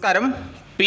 స్కారం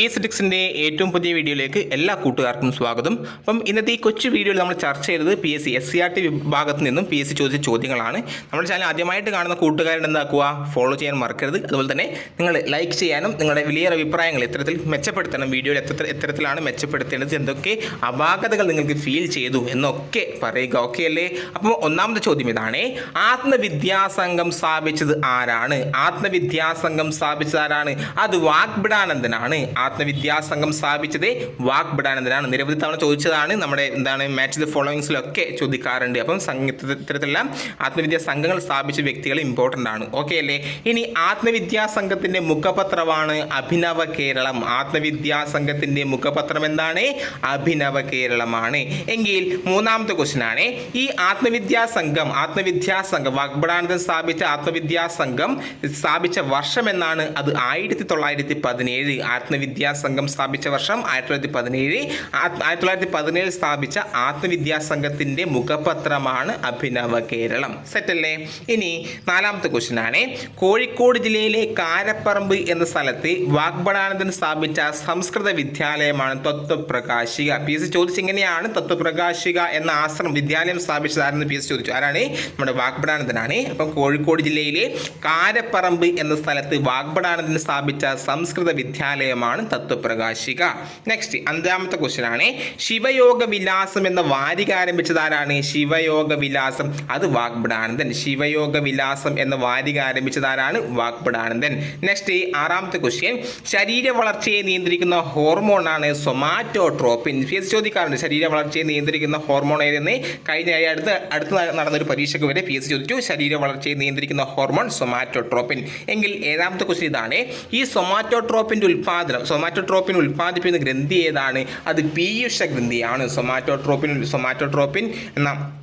S ഡിക്സിന്റെ ഏറ്റവും പുതിയ വീഡിയോയിലേക്ക് എല്ലാ കൂട്ടുകാർക്കും സ്വാഗതം. അപ്പം ഇന്നത്തെ ഈ കൊച്ചു വീഡിയോയിൽ നമ്മൾ ചർച്ച ചെയ്തത് P S C S C R T വിഭാഗത്ത് നിന്നും പി എസ് സി ചോദിച്ച ചോദ്യങ്ങളാണ്. നമ്മുടെ ചാനൽ ആദ്യമായിട്ട് കാണുന്ന കൂട്ടുകാരുടെ എന്താക്കുക? ഫോളോ ചെയ്യാൻ മറക്കരുത്. അതുപോലെ തന്നെ നിങ്ങൾ ലൈക്ക് ചെയ്യാനും നിങ്ങളുടെ വലിയ അഭിപ്രായങ്ങൾ ഇത്തരത്തിൽ മെച്ചപ്പെടുത്തണം. വീഡിയോയിൽ എത്ര എത്തരത്തിലാണ് മെച്ചപ്പെടുത്തേണ്ടത്? എന്തൊക്കെ അപാകതകൾ നിങ്ങൾക്ക് ഫീൽ ചെയ്തു? എന്നൊക്കെ പറയുക. ഓക്കെ അല്ലേ? അപ്പോൾ ഒന്നാമത്തെ ചോദ്യം ഇതാണ്. ആത്മവിദ്യാസംഘം സ്ഥാപിച്ചത് ആരാണ്? ആത്മവിദ്യാസംഘം സ്ഥാപിച്ചത് ആരാണ്? അത് വാഗ്ബിടാനന്ദനാണ് ആത്മവിദ്യാസംഘം സ്ഥാപിച്ചത് വാഗ്ബടാനന്ദനാണ് നിരവധി തവണ ചോദിച്ചതാണ് നമ്മുടെ എന്താണ് മാച്ച് ദി ഫോളോയിങ്സിലൊക്കെ ചോദിക്കാറുണ്ട്. അപ്പം ഇത്തരത്തിലുള്ള ആത്മവിദ്യാ സംഘങ്ങൾ സ്ഥാപിച്ച വ്യക്തികൾ ഇമ്പോർട്ടന്റ് ആണ്. ഓക്കെ അല്ലേ? ഇനി ആത്മവിദ്യാ സംഘത്തിന്റെ മുഖപത്രമാണ് അഭിനവ കേരളം. ആത്മവിദ്യാ സംഘത്തിന്റെ മുഖപത്രം എന്താണ്? അഭിനവ കേരളമാണ്. എങ്കിൽ മൂന്നാമത്തെ ക്വസ്റ്റ്യൻ ആണ്. ഈ ആത്മവിദ്യാ സംഘം ആത്മവിദ്യാ സംഘം വാഗ്ബടാനന്ദൻ സ്ഥാപിച്ച ആത്മവിദ്യാ സംഘം സ്ഥാപിച്ച വർഷം എന്നാണ് അത് ആയിരത്തി തൊള്ളായിരത്തി പതിനേഴ്. ആത്മവിദ്യാ സംഘം സ്ഥാപിച്ച വർഷം ആയിരത്തി തൊള്ളായിരത്തി പതിനേഴ് ആയിരത്തി തൊള്ളായിരത്തി പതിനേഴ് സ്ഥാപിച്ച ആത്മവിദ്യാസംഘത്തിന്റെ മുഖപത്രമാണ് അഭിനവ കേരളം. സെറ്റല്ലേ ഇനി നാലാമത്തെ ക്വസ്റ്റ്യൻ ആണ്. കോഴിക്കോട് ജില്ലയിലെ കാരപ്പറമ്പ് എന്ന സ്ഥലത്ത് വാഗ്ബടാനന്ദൻ സ്ഥാപിച്ച സംസ്കൃത വിദ്യാലയമാണ് തത്വപ്രകാശിക. പി എസ് സി ചോദിച്ചെങ്ങനെയാണ് തത്വപ്രകാശിക എന്ന ആശ്രമം വിദ്യാലയം സ്ഥാപിച്ചത് ആരെന്ന് പി എസ് ചോദിച്ചു. ആരാണ്? നമ്മുടെ വാഗ്ബടാനന്ദനാണ് അപ്പം കോഴിക്കോട് ജില്ലയിലെ കാരപ്പറമ്പ് എന്ന സ്ഥലത്ത് വാഗ്ബടാനന്ദൻ സ്ഥാപിച്ച സംസ്കൃത വിദ്യാലയമാണ് തത്വപ്രകാശിക. നെക്സ്റ്റ് അഞ്ചാമത്തെ ക്വസ്റ്റ്യൻ ആണ്. ശിവയോഗ വിലാസം എന്ന വാരിക ആരംഭിച്ചത് ആരാണ്? ശിവയോഗ വിലാസം അത് വാഗ്ബടാനന്ദൻ ശിവയോഗ വിലാസം എന്ന വാരിക ആരംഭിച്ചത് ആരാണ്? വാഗ്ബടാനന്ദൻ നെക്സ്റ്റ് ആറാമത്തെ ക്വസ്റ്റ്യൻ ശരീര വളർച്ചയെ നിയന്ത്രിക്കുന്ന ഹോർമോണാണ് സൊമാറ്റോട്രോപ്പിൻ ചോദിക്കാറുണ്ട്. ശരീര വളർച്ചയെ നിയന്ത്രിക്കുന്ന ഹോർമോൺ ഏതെന്ന്? കഴിഞ്ഞ അടുത്ത് അടുത്ത് നടന്ന ഒരു പരീക്ഷയ്ക്ക് വരെ പി എസ് ചോദിച്ചു. ശരീര വളർച്ചയെ നിയന്ത്രിക്കുന്ന ഹോർമോൺ സൊമാറ്റോട്രോപ്പിൻ എങ്കിൽ ഏഴാമത്തെ ക്വസ്റ്റ്യൻ ഇതാണ്. ഈ സൊമാറ്റോട്രോപ്പിന്റെ ഉൽപ്പാദനം സൊമാറ്റോട്രോപ്പിൻ ഉൽപ്പാദിപ്പിക്കുന്ന ഗ്രന്ഥി ഏതാണ്? അത് പീയുഷ ഗ്രന്ഥിയാണ്. സൊമാറ്റോട്രോപ്പിൻ സൊമാറ്റോട്രോപ്പിൻ എന്ന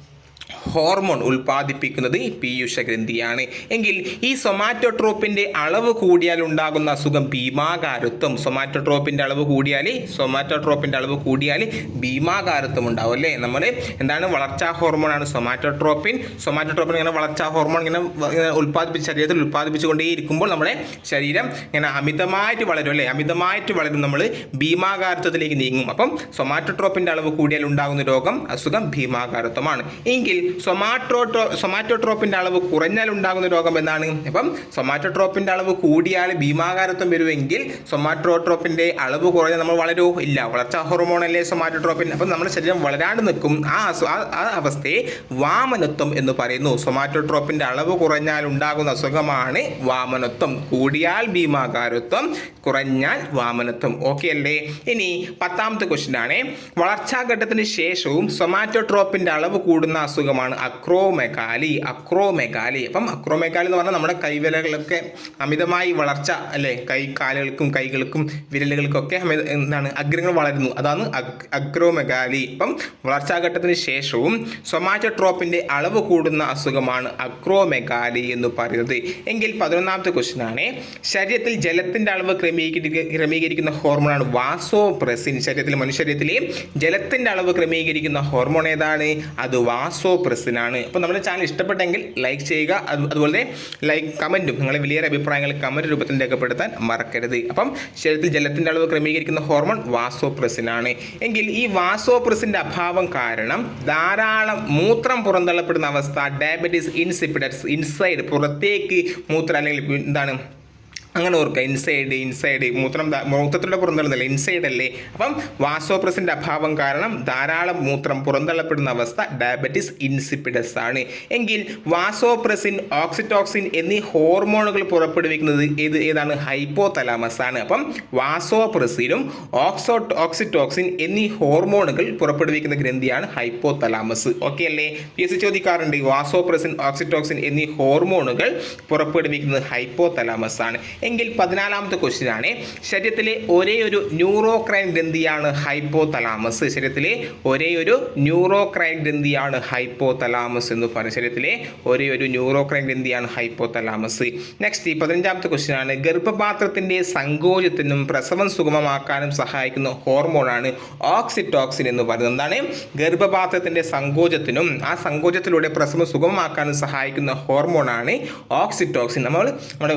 ഹോർമോൺ ഉൽപ്പാദിപ്പിക്കുന്നത് പീയുഷ ഗ്രന്ഥിയാണ് എങ്കിൽ ഈ സൊമാറ്റോട്രോപ്പിന്റെ അളവ് കൂടിയാൽ ഉണ്ടാകുന്ന അസുഖം ഭീമാകാരത്വം. സൊമാറ്റോട്രോപ്പിന്റെ അളവ് കൂടിയാൽ സൊമാറ്റോട്രോപ്പിന്റെ അളവ് കൂടിയാൽ ഭീമാകാരത്വം ഉണ്ടാവും അല്ലേ? നമ്മൾ എന്താണ് വളർച്ചാ ഹോർമോണാണ് സൊമാറ്റോട്രോപ്പിൻ. സൊമാറ്റോട്രോപ്പിൻ ഇങ്ങനെ വളർച്ചാ ഹോർമോൺ ഇങ്ങനെ ഇങ്ങനെ ഉൽപ്പാദിപ്പിച്ച് ശരീരത്തിൽ ഉൽപ്പാദിപ്പിച്ചുകൊണ്ടേയിരിക്കുമ്പോൾ നമ്മുടെ ശരീരം ഇങ്ങനെ അമിതമായിട്ട് വളരും അല്ലേ? അമിതമായിട്ട് വളരും നമ്മൾ ഭീമാകാരത്വത്തിലേക്ക് നീങ്ങും. അപ്പം സൊമാറ്റോട്രോപ്പിന്റെ അളവ് കൂടിയാൽ ഉണ്ടാകുന്ന രോഗം അസുഖം ഭീമാകാരത്വമാണ്. എങ്കിൽ സൊമാറ്റോട്രോ സൊമാറ്റോട്രോപ്പിന്റെ അളവ് കുറഞ്ഞാൽ ഉണ്ടാകുന്ന രോഗം എന്നാണ്. അപ്പം സൊമാറ്റോട്രോപ്പിന്റെ അളവ് കൂടിയാൽ ഭീമാകാരത്വം വരുമെങ്കിൽ സൊമാറ്റോട്രോപ്പിന്റെ അളവ് കുറഞ്ഞാൽ നമ്മൾ വളരോ ഇല്ല. വളർച്ചാ ഹോർമോണല്ലേ സൊമാറ്റോട്രോപ്പിൻ? അപ്പം നമ്മുടെ ശരീരം വളരാണ്ട് നിൽക്കും. ആ ആ അവസ്ഥയെ വാമനത്വം എന്ന് പറയുന്നു. സൊമാറ്റോട്രോപ്പിന്റെ അളവ് കുറഞ്ഞാൽ ഉണ്ടാകുന്ന അസുഖമാണ് വാമനത്വം. കൂടിയാൽ ഭീമാകാരത്വം കുറഞ്ഞാൽ വാമനത്വം. ഓക്കെ അല്ലേ? ഇനി പത്താമത്തെ ക്വസ്റ്റ്യൻ ആണ്. വളർച്ചാഘട്ടത്തിന് ശേഷവും സൊമാറ്റോട്രോപ്പിന്റെ അളവ് കൂടുന്ന അസുഖമാണ് അക്രോമെഗാലി അക്രോമെഗാലി. അപ്പം അക്രോമെഗാലി എന്ന് പറഞ്ഞാൽ നമ്മുടെ കൈവിരലുകളൊക്കെ അമിതമായി വളർച്ച അല്ലേ കൈ കാലുകൾക്കും കൈകൾക്കും വിരലുകൾക്കൊക്കെ അമിത എന്താണ് അഗ്രങ്ങൾ വളരുന്നു. അതാണ് അക്രോമെഗാലി. ഇപ്പം വളർച്ചാഘട്ടത്തിന് ശേഷവും സൊമാറ്റോട്രോപ്പിന്റെ അളവ് കൂടുന്ന അസുഖമാണ് അക്രോമെഗാലി എന്ന് പറയുന്നത്. എങ്കിൽ പതിനൊന്നാമത്തെ ആണ് ശരീരത്തിൽ ജലത്തിന്റെ അളവ് ക്രമീകരിക്ക ക്രമീകരിക്കുന്ന ഹോർമോണാണ് വാസോപ്രസിൻ. ശരീരത്തിൽ മനുഷ്യരീരത്തിലെ ജലത്തിന്റെ അളവ് ക്രമീകരിക്കുന്ന ഹോർമോൺ ഏതാണ്? അത് വാസോപ്രസിൻ. ആണ് അപ്പോൾ നമ്മുടെ ചാനൽ ഇഷ്ടപ്പെട്ടെങ്കിൽ ലൈക്ക് ചെയ്യുക. അത് അതുപോലെ ലൈക്ക് കമന്റും നിങ്ങളെ വലിയ അഭിപ്രായങ്ങൾ കമന്റ് രൂപത്തിൽ രേഖപ്പെടുത്താൻ മറക്കരുത്. അപ്പം ശരീരത്തിൽ ജലത്തിന്റെ അളവ് ക്രമീകരിക്കുന്ന ഹോർമോൺ വാസോപ്രസിനാണ് എങ്കിൽ ഈ വാസോപ്രസിന്റെ അഭാവം കാരണം ധാരാളം മൂത്രം പുറന്തള്ളപ്പെടുന്ന അവസ്ഥ ഡയബറ്റീസ് ഇൻസിപ്പിഡസ് ഇൻസൈഡ് പുറത്തേക്ക് മൂത്രം അല്ലെങ്കിൽ എന്താണ് അങ്ങനെ ഓർക്കുക. ഇൻസൈഡ് ഇൻസൈഡ് മൂത്രം മൂത്രത്തിലൂടെ പുറന്തള്ളുന്നില്ല. ഇൻസൈഡ് അല്ലേ? അപ്പം വാസോപ്രസിന്റെ അഭാവം കാരണം ധാരാളം മൂത്രം പുറന്തള്ളപ്പെടുന്ന അവസ്ഥ ഡയബറ്റിസ് ഇൻസിപ്പിഡസ് ആണ്. എങ്കിൽ വാസോപ്രസിൻ ഓക്സിറ്റോക്സിൻ എന്നീ ഹോർമോണുകൾ പുറപ്പെടുവിക്കുന്നത് ഏത് ഏതാണ്? ഹൈപ്പോതലാമസ് ആണ്. അപ്പം വാസോപ്രസിനും ഓക്സോ ഓക്സിറ്റോക്സിൻ എന്നീ ഹോർമോണുകൾ പുറപ്പെടുവിക്കുന്ന ഗ്രന്ഥിയാണ് ഹൈപ്പോതലാമസ് ഓക്കെ അല്ലേ? പി എസ് സി ചോദിക്കാറുണ്ട്. വാസോപ്രസിൻ ഓക്സിറ്റോക്സിൻ എന്നീ ഹോർമോണുകൾ പുറപ്പെടുവിക്കുന്നത് ഹൈപ്പോതലാമസ് ആണ്. എങ്കിൽ പതിനാലാമത്തെ ക്വസ്റ്റ്യൻ ആണ് ശരീരത്തിലെ ഒരേ ഒരു ന്യൂറോക്രൈൻ ഗ്രന്ഥിയാണ് ഹൈപ്പോ തലാമസ് ശരീരത്തിലെ ഒരേ ഒരു ന്യൂറോക്രൈൻ ഗ്രന്ഥിയാണ് ഹൈപ്പോ തലാമസ് എന്ന് പറയും ശരീരത്തിലെ ഒരേ ഒരു ന്യൂറോക്രൈൻ ഗ്രന്ഥിയാണ് ഹൈപ്പോ തലാമസ് നെക്സ്റ്റ് പതിനഞ്ചാമത്തെ ക്വസ്റ്റ്യൻ ആണ് ഗർഭപാത്രത്തിന്റെ സങ്കോചത്തിനും പ്രസവം സുഗമമാക്കാനും സഹായിക്കുന്ന ഹോർമോണാണ് ഓക്സിറ്റോക്സിൻ എന്ന് പറയുന്നത്. എന്താണ്? ഗർഭപാത്രത്തിന്റെ സങ്കോചത്തിനും ആ സങ്കോചത്തിലൂടെ പ്രസവം സുഗമമാക്കാനും സഹായിക്കുന്ന ഹോർമോണാണ് ഓക്സിറ്റോക്സിൻ നമ്മൾ നമ്മുടെ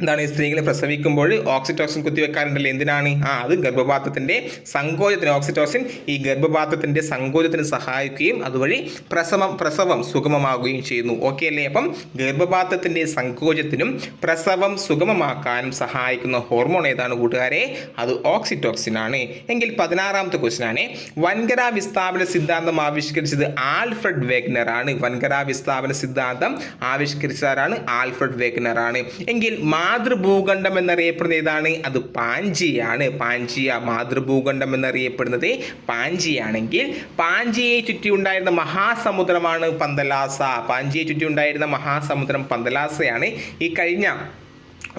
എന്താണ് സ്ത്രീകൾ പ്രസവിക്കുമ്പോൾ ഓക്സിറ്റോക്സിൻ കുത്തിവെക്കാറുണ്ടല്ലോ എന്തിനാണ്? ആ അത് ഗർഭപാത്രത്തിന്റെ സങ്കോചത്തിന് ഓക്സിറ്റോക്സിൻ ഈ ഗർഭപാത്രത്തിന്റെ സങ്കോചത്തിന് സഹായിക്കുകയും അതുവഴി പ്രസവം പ്രസവം സുഗമമാകുകയും ചെയ്യുന്നു. ഓക്കെ അല്ലേ? അപ്പം ഗർഭപാത്രത്തിന്റെ സങ്കോചത്തിനും പ്രസവം സുഗമമാക്കാനും സഹായിക്കുന്ന ഹോർമോൺ ഏതാണ് കൂട്ടുകാരെ? അത് ഓക്സിറ്റോക്സിൻ ആണ്. എങ്കിൽ പതിനാറാമത്തെ ക്വസ്റ്റ്യൻ ആണ്. വൻകര വിസ്ഥാപന സിദ്ധാന്തം ആവിഷ്കരിച്ചത് ആൽഫ്രഡ് വേഗ്നർ ആണ്. വൻകര വിസ്ഥാപന സിദ്ധാന്തം ആവിഷ്കരിച്ചതാരാണ്? ആൽഫ്രഡ് വേഗ്നർ ആണ്. എങ്കിൽ മാതൃഭൂഖണ്ഡം എന്നറിയപ്പെടുന്ന ഏതാണ്? അത് പാഞ്ചിയാണ്. പാഞ്ചിയ മാതൃഭൂഖണ്ഡം എന്നറിയപ്പെടുന്നത് പാഞ്ചിയാണെങ്കിൽ പാഞ്ചിയെ ചുറ്റി ഉണ്ടായിരുന്ന മഹാസമുദ്രമാണ് പന്തലാസ. പാഞ്ചിയെ ചുറ്റി ഉണ്ടായിരുന്ന മഹാസമുദ്രം പന്തലാസയാണ്. ഈ കഴിഞ്ഞ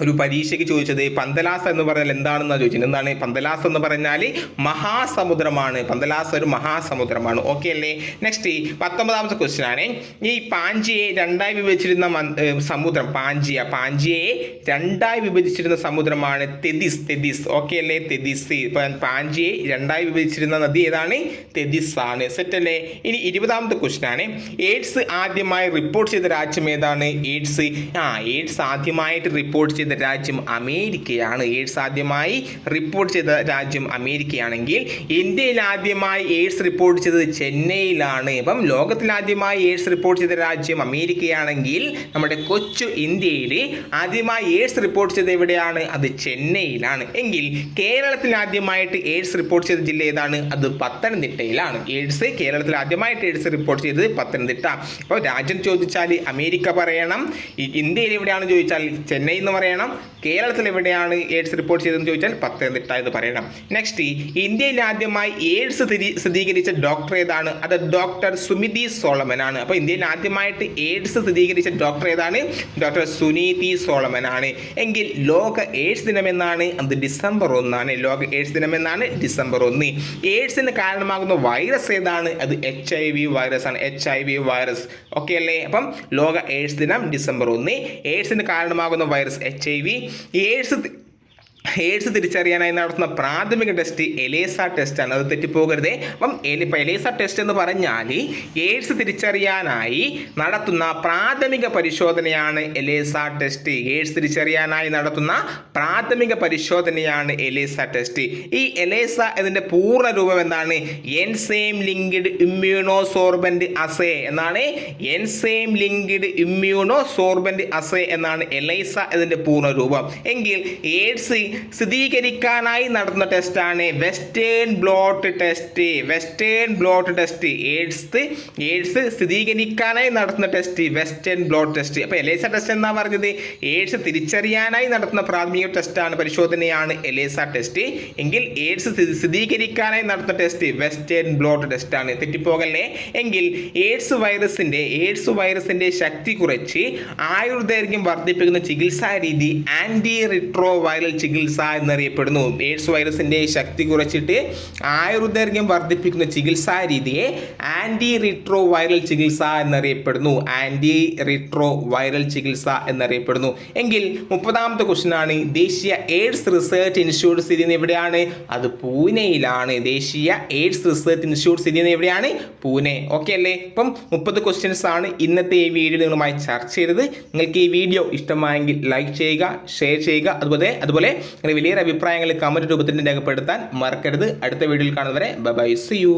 ഒരു പരീക്ഷയ്ക്ക് ചോദിച്ചത് പന്തലാസ എന്ന് പറഞ്ഞാൽ എന്താണെന്നാണ് ചോദിച്ചത്? എന്താണ് പന്തലാസ എന്ന് പറഞ്ഞാൽ മഹാസമുദ്രമാണ്. പന്തലാസ ഒരു മഹാസമുദ്രമാണ്. ഓക്കെ അല്ലേ? നെക്സ്റ്റ് പത്തൊമ്പതാമത്തെ ക്വസ്റ്റ്യൻ ആണ്. ഈ പാഞ്ചിയെ രണ്ടായി വിഭജിച്ചിരുന്ന സമുദ്രം പാഞ്ചിയ. പാഞ്ചിയെ രണ്ടായി വിഭജിച്ചിരുന്ന സമുദ്രമാണ് തെദിസ് തെദിസ് ഓക്കെ അല്ലേ? തെദിസ് പാഞ്ചിയെ രണ്ടായി വിഭജിച്ചിരുന്ന നദി ഏതാണ്? തെദിസ് ആണ് സെറ്റ് അല്ലേ? ഇനി ഇരുപതാമത്തെ ക്വസ്റ്റ്യൻ ആണ്. എയ്ഡ്സ് ആദ്യമായി റിപ്പോർട്ട് ചെയ്ത രാജ്യം ഏതാണ്? എയ്ഡ്സ്. ആ എയ്ഡ്സ് ആദ്യമായിട്ട് റിപ്പോർട്ട് ചെയ്ത രാജ്യം അമേരിക്കയാണ്. എയ്ഡ്സ് ആദ്യമായി റിപ്പോർട്ട് ചെയ്ത രാജ്യം അമേരിക്കയാണെങ്കിൽ ഇന്ത്യയിൽ ആദ്യമായി എയ്ഡ്സ് റിപ്പോർട്ട് ചെയ്തത് ചെന്നൈയിലാണ്. അപ്പം ലോകത്തിലാദ്യമായി എയ്ഡ്സ് റിപ്പോർട്ട് ചെയ്ത രാജ്യം അമേരിക്കയാണെങ്കിൽ നമ്മുടെ കൊച്ചു ഇന്ത്യയിൽ ആദ്യമായി എയ്ഡ്സ് റിപ്പോർട്ട് ചെയ്തത് എവിടെയാണ്? അത് ചെന്നൈയിലാണ്. എങ്കിൽ കേരളത്തിൽ ആദ്യമായിട്ട് എയ്ഡ്സ് റിപ്പോർട്ട് ചെയ്ത ജില്ല ഏതാണ്? അത് പത്തനംതിട്ടയിലാണ്. എയ്ഡ്സ് കേരളത്തിൽ ആദ്യമായിട്ട് എയ്ഡ്സ് റിപ്പോർട്ട് ചെയ്തത് പത്തനംതിട്ട. അപ്പോൾ രാജ്യം ചോദിച്ചാൽ അമേരിക്ക പറയണം. ഇന്ത്യയിൽ എവിടെയാണ് ചോദിച്ചാൽ ചെന്നൈ എന്ന് പറയണം കേരളത്തിൽ എവിടെയാണ് എയ്ഡ്സ് റിപ്പോർട്ട് ചെയ്തതെന്ന് ചോദിച്ചാൽ പത്തനംതിട്ട എന്ന് പറയണം. നെക്സ്റ്റ് ഇന്ത്യയിൽ ആദ്യമായി എയ്ഡ്സ് സ്ഥിരീ- സ്ഥിരീകരിച്ച ഡോക്ടർ ഏതാണ്? അത് ഡോക്ടർ സുമിതി സോളമൻ ആണ് അപ്പോൾ ഇന്ത്യയിൽ ആദ്യമായിട്ട് എയ്ഡ്സ് സ്ഥിരീകരിച്ച ഡോക്ടർ ഏതാണ്? ഡോക്ടർ സുനീതി സോളമൻ ആണ് എങ്കിൽ ലോക എയ്ഡ്സ് ദിനം എന്നാണ്? അത് ഡിസംബർ ഒന്നാണ്. ലോക എയ്ഡ്സ് ദിനം എന്നാണ്? ഡിസംബർ ഒന്ന്. എയ്ഡ്സിന് കാരണമാകുന്ന വൈറസ് ഏതാണ്? അത് എച്ച് ഐ വി വൈറസ് ആണ്. H I V virus okay അല്ലേ? അപ്പം ലോക എയ്ഡ്സ് ദിനം ഡിസംബർ ഒന്ന്. എയ്ഡ്സിന് കാരണമാകുന്ന virus H I V AIDS AIDS തിരിച്ചറിയാനായി നടത്തുന്ന പ്രാഥമിക ടെസ്റ്റ് എലേസ ടെസ്റ്റാണ് അത് തെറ്റിപ്പോകരുതേ. അപ്പം ഇപ്പം എലേസ ടെസ്റ്റ് എന്ന് പറഞ്ഞാൽ എയ്ഡ്സ് തിരിച്ചറിയാനായി നടത്തുന്ന പ്രാഥമിക പരിശോധനയാണ് എലേസ ടെസ്റ്റ് എയ്ഡ്സ് തിരിച്ചറിയാനായി നടത്തുന്ന പ്രാഥമിക പരിശോധനയാണ് എലേസ ടെസ്റ്റ് ഈ എലേസ ഇതിന്റെ പൂർണ രൂപം എന്താണ്? Enzyme linked immunosorbent assay എന്നാണ്. Enzyme linked immunosorbent assay എന്നാണ് എലൈസ ഇതിന്റെ പൂർണ രൂപം. എങ്കിൽ എയ്ഡ്സ് സ്ഥിരീകരിക്കാനായി നടത്തുന്ന ടെസ്റ്റാണ് western blot test western blot test AIDS AIDS സ്ഥിരീകരിക്കാനായി നടത്തുന്ന ടെസ്റ്റ് വെസ്റ്റേൺ ബ്ലോട്ട് ടെസ്റ്റ് അപ്പോൾ എലേസ ടെസ്റ്റ് എന്നാ പറഞ്ഞത്? എയ്ഡ്സ് തിരിച്ചറിയാനായി നടത്തുന്ന പ്രാഥമിക ടെസ്റ്റാണ് പരിശോധനയാണ് എലേസ ടെസ്റ്റ് എങ്കിൽ എയ്ഡ്സ് സ്ഥിരീകരിക്കാനായി നടത്തുന്ന ടെസ്റ്റ് വെസ്റ്റേൺ ബ്ലോട്ട് ടെസ്റ്റാണ് തെറ്റിപ്പോകല്ലേ? എങ്കിൽ എയ്ഡ്സ് വൈറസിന്റെ എയ്ഡ്സ് വൈറസിന്റെ ശക്തി കുറച്ച് ആയുർദൈർഘ്യം വർദ്ധിപ്പിക്കുന്ന ചികിത്സാ രീതി ആന്റി റിട്രോ വൈറൽ ചികിത്സ എന്നറിയപ്പെടുന്നു. എയ്ഡ്സ് വൈറസിന്റെ ശക്തി കുറച്ചിട്ട് ആയുർദൈർഘ്യം വർദ്ധിപ്പിക്കുന്ന ചികിത്സാ രീതിയെ ആന്റി റിട്രോ വൈറൽ ചികിത്സ എന്നറിയപ്പെടുന്നു. ആന്റി റിട്രോ വൈറൽ ചികിത്സ എന്നറിയപ്പെടുന്നു. എങ്കിൽ മുപ്പതാമത്തെ ആണ്. ദേശീയ എയ്ഡ്സ് റിസർച്ച് ഇൻസ്റ്റിറ്റ്യൂട്ട് സ്ഥിതി എവിടെയാണ്? അത് പൂനെയിലാണ്. ദേശീയ എയ്ഡ്സ് റിസർച്ച് ഇൻസ്റ്റിറ്റ്യൂട്ട് സ്ഥിതി എവിടെയാണ്? പൂനെ. ഓക്കെ അല്ലേ? ഇപ്പം മുപ്പത് ക്വസ്റ്റ്യൻസ് ആണ് ഇന്നത്തെ ഈ വീഡിയോ നിങ്ങളുമായി ചർച്ച ചെയ്തത്. നിങ്ങൾക്ക് ഈ വീഡിയോ ഇഷ്ടമായെങ്കിൽ ലൈക്ക് ചെയ്യുക ഷെയർ ചെയ്യുക അതുപോലെ അതുപോലെ നിങ്ങളുടെ വലിയൊരു അഭിപ്രായങ്ങൾ കമന്റ് രൂപത്തിൽ രേഖപ്പെടുത്താൻ മറക്കരുത്. അടുത്ത വീഡിയോയിൽ കാണുന്നവരെ ബൈ സി യു